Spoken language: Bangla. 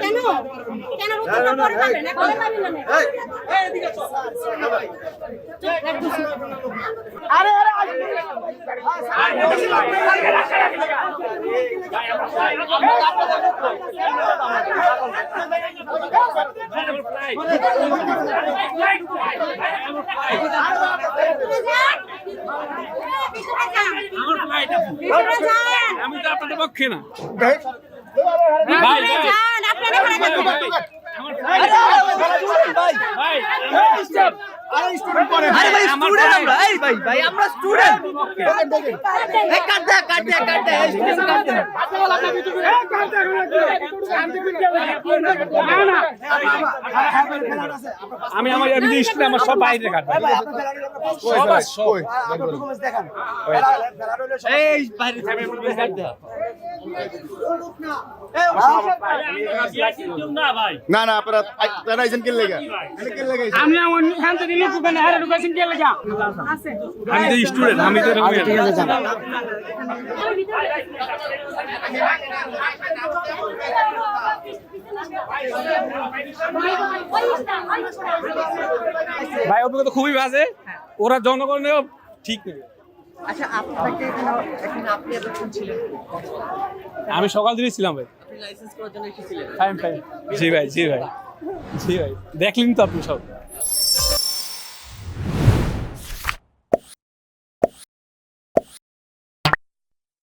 কেন কেন না আমি তো আপনাদের পক্ষে না থাকুন। ভাই আরে ভাই স্টুডেন্ট আমরা এই ভাই ভাই আমরা স্টুডেন্ট এই কাট দে কাট দে কাট দে এই স্টুডেন্ট কাট দে আমি আমার এমনি স্কুলে আমার সব বাইরে কাটবে। সব সব এই বাইরে কাট দে না না আপনারা আপনারা আইছেন কে লেগা আমি আমার এখান থেকে নিয়ে দোকানে হারে ঢুকাইছেন কে লাগা আমি তো স্টুডেন্ট আমি তো ঠিক আছে ভাই অভিজ্ঞতা খুবই বাজে। ওরা জনগণেও ঠিক নেবে। আচ্ছা আপনাকে এখানে আপনি এতক্ষণ ছিলেন আমি সকাল দিনই ছিলাম ভাই। আপনি লাইসেন্স করার জন্য এসেছিলেন। ফাইন ফাইন জি ভাই জি ভাই। জি ভাই। দেখলেন তো আপনি সব।